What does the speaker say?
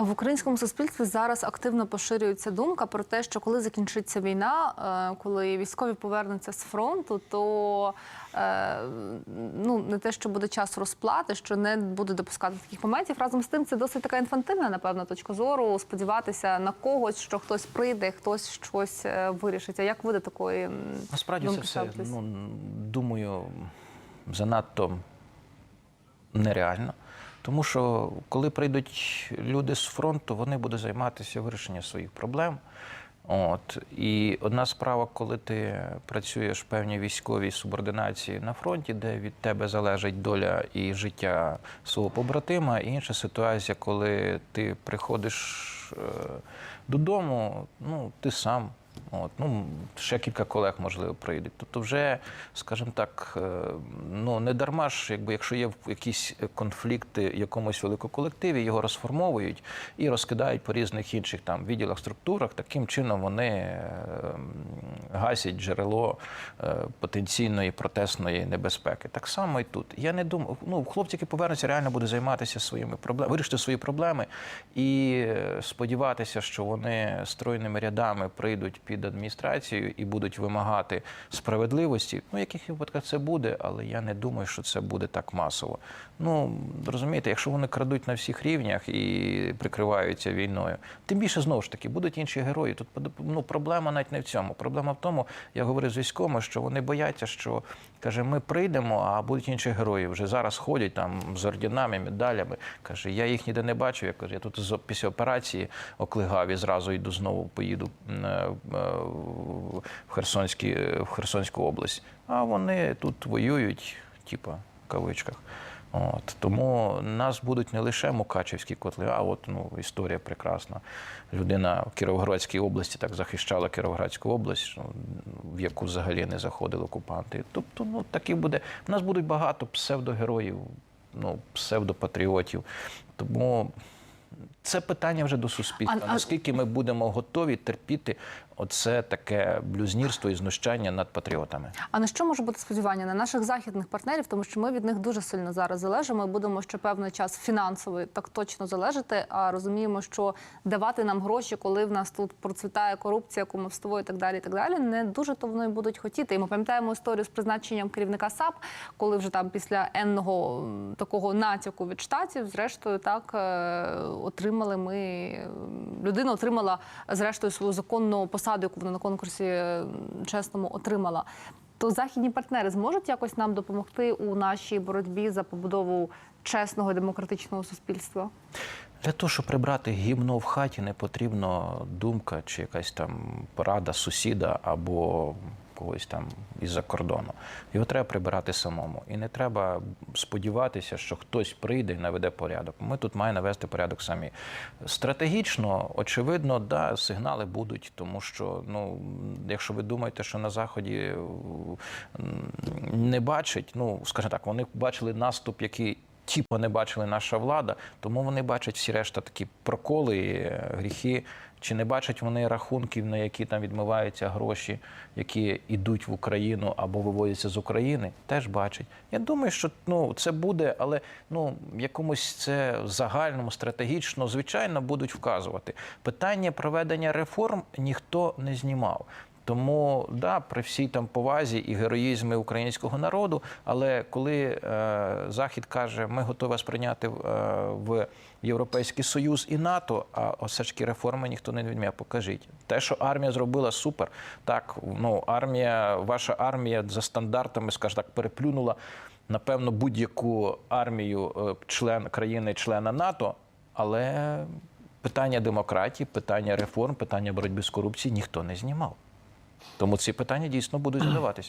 В українському суспільстві зараз активно поширюється думка про те, що коли закінчиться війна, е, коли військові повернуться з фронту, то е, ну не те, що буде час розплати, що не буде допускати таких моментів. Разом з тим, це досить така інфантильна, напевно, точка зору. Сподіватися на когось, що хтось прийде, хтось щось е, вирішить. А як ви до такої Насправді це все, ну, думаю, занадто нереально. Тому що коли прийдуть люди з фронту, вони будуть займатися вирішенням своїх проблем. От. І одна справа, коли ти працюєш в певній військовій субординації на фронті, де від тебе залежить доля і життя свого побратима, і інша ситуація, коли ти приходиш е, додому, ну, ти сам. От, ну, ще кілька колег, можливо, прийдуть. Тобто, вже, скажімо так, е, ну не дарма ж, якби якщо є якісь конфлікти в якомусь великому колективі, його розформовують і розкидають по різних інших там відділах, структурах. Таким чином вони е, гасять джерело е, потенційної протестної небезпеки. Так само і тут. Я не думаю, ну хлопці, які повернуться, реально будуть займатися своїми проблемами, вирішити свої проблеми і сподіватися, що вони стройними рядами прийдуть під адміністрацію і будуть вимагати справедливості. Ну, в яких випадках це буде, але я не думаю, що це буде так масово. Ну розумієте, якщо вони крадуть на всіх рівнях і прикриваються війною, тим більше знову ж таки будуть інші герої. Тут ну, проблема навіть не в цьому. Проблема в тому, я говорив з військовими, що вони бояться, що каже, ми прийдемо, а будуть інші герої. Вже зараз ходять там з орденами, медалями. Каже, я їх ніде не бачив. Я кажу, я тут після операції оклигав і зразу йду знову поїду е, в в Херсонську область. А вони тут воюють, типа в кавичках. От тому нас будуть не лише Мукачевські котли, а от ну історія прекрасна. Людина в Кіровоградській області так захищала Кіровоградську область, ну, в яку взагалі не заходили окупанти. Тобто, ну такі буде. У нас будуть багато псевдогероїв, ну псевдопатріотів. Тому це питання вже до суспільства. А- а- Наскільки ми будемо готові терпіти оце таке блюзнірство і знущання над патріотами? А на що може бути сподівання на наших західних партнерів, тому що ми від них дуже сильно зараз залежимо. і Будемо ще певний час фінансово так точно залежати. А розуміємо, що давати нам гроші, коли в нас тут процвітає корупція, кумовство і так далі. І так далі, не дуже то вони будуть хотіти. І ми пам'ятаємо історію з призначенням керівника САП, коли вже там після енного такого натяку від штатів, зрештою, так е, отримали ми людина отримала зрештою свою законну посаду, яку вона на конкурсі е, чесному отримала. То західні партнери зможуть якось нам допомогти у нашій боротьбі за побудову чесного демократичного суспільства? Для того, щоб прибрати гімно в хаті, не потрібна думка чи якась там порада сусіда або когось там із-за кордону. Його треба прибирати самому. І не треба сподіватися, що хтось прийде і наведе порядок. Ми тут маємо навести порядок самі. Стратегічно, очевидно, да, сигнали будуть, тому що, ну, якщо ви думаєте, що на Заході не бачать, ну, скажімо так, вони бачили наступ, який тіпо не бачили наша влада, тому вони бачать всі решта такі проколи, е, гріхи. Чи не бачать вони рахунків, на які там відмиваються гроші, які йдуть в Україну або виводяться з України? Теж бачать. Я думаю, що ну це буде, але ну якомусь це загальному, стратегічно, звичайно, будуть вказувати. Питання проведення реформ ніхто не знімав. Тому да, при всій там повазі і героїзмі українського народу, але коли е, Захід каже, ми готові вас прийняти е, в Європейський Союз і НАТО, а все ж таки реформи ніхто не відміняв. Покажіть те, що армія зробила, супер. Так, ну армія, ваша армія за стандартами, скажімо так, переплюнула напевно будь-яку армію е, член країни-члена НАТО, але питання демократії, питання реформ, питання боротьби з корупцією ніхто не знімав. Тому ці питання дійсно будуть задаватися.